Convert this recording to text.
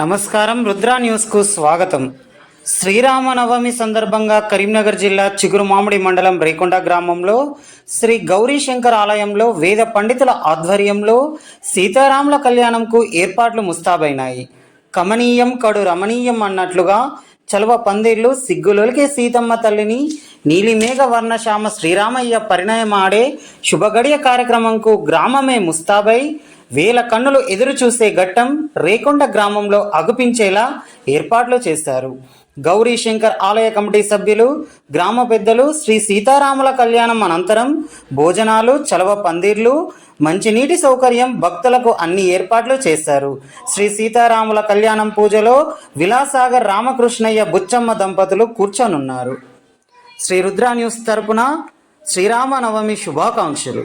నమస్కారం రుద్రా న్యూస్కు స్వాగతం. శ్రీరామనవమి సందర్భంగా కరీంనగర్ జిల్లా చిగురుమామిడి మండలం రేకొండ గ్రామంలో శ్రీ గౌరీశంకర్ ఆలయంలో వేద పండితుల ఆధ్వర్యంలో సీతారాముల కళ్యాణంకు ఏర్పాట్లు ముస్తాబైనాయి. కమనీయం కడు రమణీయం అన్నట్లుగా చలవ పందిర్లు సిగ్గులొలికే సీతమ్మ తల్లిని నీలిమేఘ వర్ణశ్యామ శ్రీరామయ్య పరిణయమాడే శుభగడియ కార్యక్రమంకు గ్రామమే ముస్తాబై వేల కన్నులు ఎదురు చూసే ఘట్టం రేకొండ గ్రామంలో అగుపించేలా ఏర్పాట్లు చేశారు. గౌరీ శంకర్ ఆలయ కమిటీ సభ్యులు గ్రామ పెద్దలు శ్రీ సీతారాముల కళ్యాణం అనంతరం భోజనాలు చలవ పందిర్లు మంచినీటి సౌకర్యం భక్తులకు అన్ని ఏర్పాట్లు చేశారు. శ్రీ సీతారాముల కళ్యాణం పూజలో విలాసాగర్ రామకృష్ణయ్య బుచ్చమ్మ దంపతులు కూర్చొనున్నారు. శ్రీ రుద్ర న్యూస్ తరపున శ్రీరామనవమి శుభాకాంక్షలు.